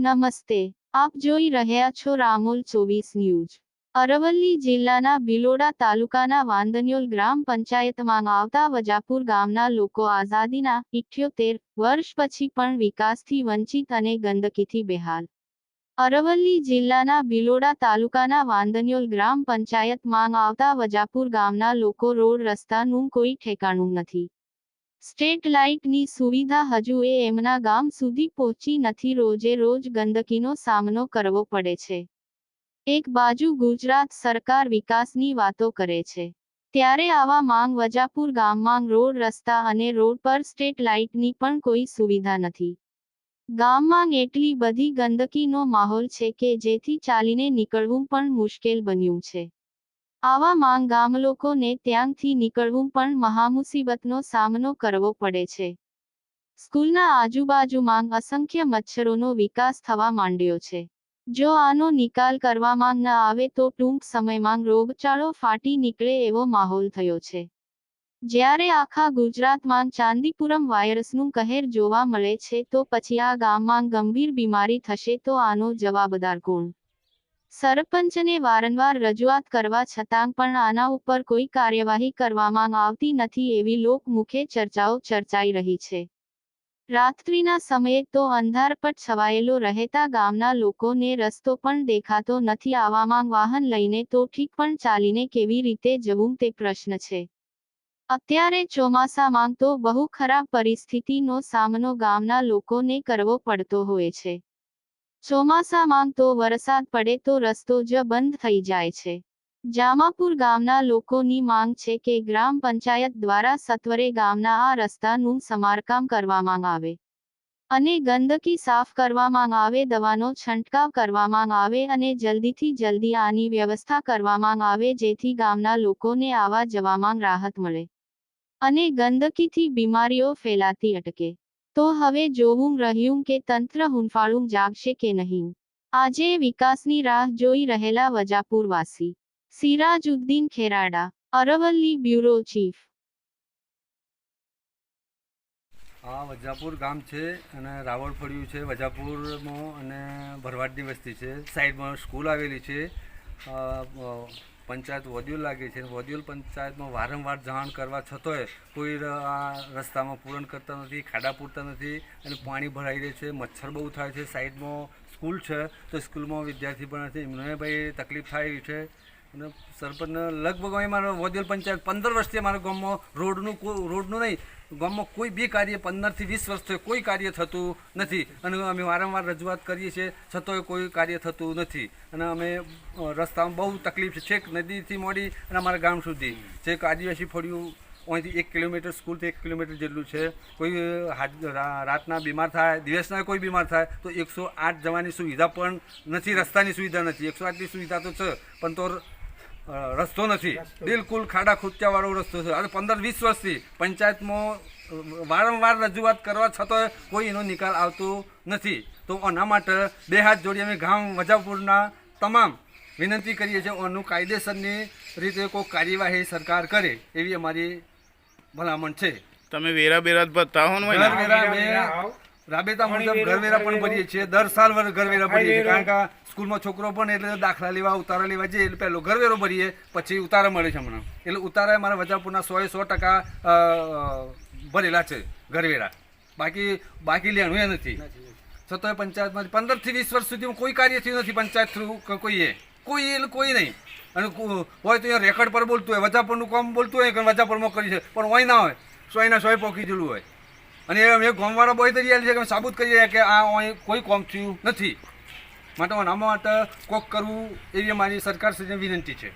નમસ્તે. આપ જોઈ રહ્યા છો રામોલ ચોવીસ ન્યૂઝ. અરવલ્લી જિલ્લાના બિલોડા તાલુકાના વાંદન્યોલ ગ્રામ પંચાયતમાં આવતા વજાપુર ગામના લોકો આઝાદીના ઇઠ્યોતેર વર્ષ પછી પણ વિકાસથી વંચિત અને ગંદકીથી બેહાલ. અરવલ્લી જિલ્લાના બિલોડા તાલુકાના વાંદન્યોલ ગ્રામ પંચાયતમાં આવતા વજાપુર ગામના લોકો રોડ રસ્તાનું કોઈ ઠેકાણું નથી. સ્ટ્રીટ લાઇટની સુવિધા હજુ એ એમના ગામ સુધી પહોંચી નથી. રોજે રોજ ગંદકીનો સામનો કરવો પડે છે. એક બાજુ ગુજરાત સરકાર વિકાસની વાતો કરે છે. ત્યારે આવા માંગ વજાપુર ગામમાં રોડ, રસ્તા અને રોડ પર સ્ટ્રીટ લાઇટની પણ કોઈ સુવિધા નથી. ગામમાં એટલી બધી ગંદકીનો માહોલ છે કે જેથી ચાલીને નીકળવું પણ મુશ્કેલ બન્યું છે. આવા માંગ ગામલોકોને ત્યાંથી નીકળવું પણ મહામુસીબતનો સામનો કરવો પડે છે. સ્કૂલના આજુબાજુમાં અસંખ્ય મચ્છરોનો વિકાસ થવા માંડ્યો છે. જો આનો નિકાલ કરવામાં ન આવે તો ટૂંક સમયમાં રોગચાળો ફાટી નીકળે એવો માહોલ થયો છે. જ્યારે આખા ગુજરાતમાં ચાંદીપુરમ વાયરસનું કહેર જોવા મળે છે તો પછી આ ગામમાં ગંભીર બીમારી થશે તો આનો જવાબદાર કોણ? સરપંચને વારંવાર રજૂઆત કરવા છતાં પણ આના ઉપર કોઈ કાર્યવાહી કરવામાં આવતી નથી એવી લોકમુખે ચર્ચાઓ ચર્ચાઈ રહી છે. રાત્રિના સમયે તો અંધારપટ છવાયેલો રહેતા ગામના લોકોને રસ્તો પણ દેખાતો નથી. આવામાં વાહન લઈને તો ઠીક પણ ચાલીને કેવી રીતે જવું તે પ્રશ્ન છે. અત્યારે ચોમાસામાં તો બહુ ખરાબ પરિસ્થિતિનો સામનો ગામના લોકોને કરવો પડતો હોય છે. ચોમાસામાં તો વરસાદ પડે તો રસ્તો જ બંધ થઈ જાય છે. જામાપુર ગામના લોકોની માંગ છે કે ગ્રામ પંચાયત દ્વારા સત્વરે ગામના આ રસ્તાનું સમારકામ કરવામાં આવે. અને ગંદકી સાફ કરવામાં આવે, દવાનો છંટકાવ કરવામાં આવે અને જલ્દીથી જલ્દી આની વ્યવસ્થા કરવામાં આવે જેથી ગામના લોકોને આવા જવામાં રાહત મળે. અને ગંદકીથી બીમારીઓ ફેલાતી અટકે. તો હવે જોવું રહ્યું કે તંત્ર હુંફાળું જાગશે કે નહીં. આજે વિકાસની રાહ જોઈ રહેલા વજાપુરવાસી. Sirajuddin Kherada, Aravalli bureau chief. આ વજાપુર ગામ છે અને રાવળ ફળિયું છે. વજાપુરમાં અને ભરવાડની વસ્તી છે. સાઈડમાં સ્કૂલ આવેલી છે. પંચાયત વોદ્યુલ લાગે છે. વોદ્યુલ પંચાયતમાં વારંવાર જાણ કરવા છતાંય કોઈ આ રસ્તામાં પૂરણ કરતા નથી, ખાડા પૂરતા નથી અને પાણી ભરાઈ રહે છે. મચ્છર બહુ થાય છે. સાઈડમાં સ્કૂલ છે. તો સ્કૂલમાં વિદ્યાર્થી પણ નથી. એમને ભાઈ તકલીફ થાય છે. અને સરપંચ લગભગ અહીં મારો વોદ્યુલ પંચાયત પંદર વર્ષથી અમારા ગામમાં રોડનું રોડનું નહીં, ગામમાં કોઈ બી કાર્ય પંદરથી વીસ વર્ષથી કોઈ કાર્ય થતું નથી. અને અમે વારંવાર રજૂઆત કરીએ છીએ છતાંય કોઈ કાર્ય થતું નથી. અને અમે રસ્તામાં બહુ તકલીફ છે, છેક નદીથી મોડી અને અમારા ગામ સુધી. છેક આદિવાસી ફળિયું અહીંથી એક કિલોમીટર, સ્કૂલથી એક કિલોમીટર જેટલું છે. કોઈ રાતના બીમાર થાય, દિવસના કોઈ બીમાર થાય, તો એકસો આઠ જવાની સુવિધા પણ નથી, રસ્તાની સુવિધા નથી. એકસો આઠની સુવિધા તો છે, પણ તો રસ્તો નથી. બિલકુલ ખાડા ખૂચ્યાવાળો રસ્તો છે. અને પંદર વીસ વર્ષથી પંચાયતમાં વારંવાર રજૂઆત કરવા છતાં કોઈ એનો નિકાલ આવતો નથી. તો આના માટે બે હાથ જોડી અમે ગામ વજાપુરના તમામ વિનંતી કરીએ છીએ આનું કાયદેસરની રીતે કોઈ કાર્યવાહી સરકાર કરે એવી અમારી ભલામણ છે. તમે વેરા બેરા જ ભરતા હો ને રાબેતા મુજબ ઘરવેરા પણ ભરીએ છીએ. દર સાલ ઘરવેરા ભરીએ છીએ. કારણ કે સ્કૂલમાં છોકરો પણ એટલે દાખલા લેવા ઉતારા લેવા જઈએ. એટલે પહેલો ઘરવેરો ભરીએ પછી ઉતારા મળે છે હમણાં. એટલે ઉતારા મારા વજાપુરના સો સો ટકા ભરેલા છે ઘરવેરા. બાકી બાકી લેણું એ નથી. છતાંય પંચાયતમાં પંદરથી વીસ વર્ષ સુધી કોઈ કાર્ય થયું નથી પંચાયત થ્રુ કોઈએ. કોઈ એટલે કોઈ નહીં. અને હોય તો અહીંયા રેકર્ડ પર બોલતું હોય વજાપુરનું કામ બોલતું હોય કે વજાપુરમાં કરી છે. પણ હોય ના હોય સોયના સોય પોકી જેલું હોય. અને અમે ગામવાળા બોય તરીકે છે કે સાબુત કરીએ કે આ અહીં કોઈ કોમ થયું નથી. માટે આના માટે કોક કરવું એવી મારી સરકાર વિનંતી છે.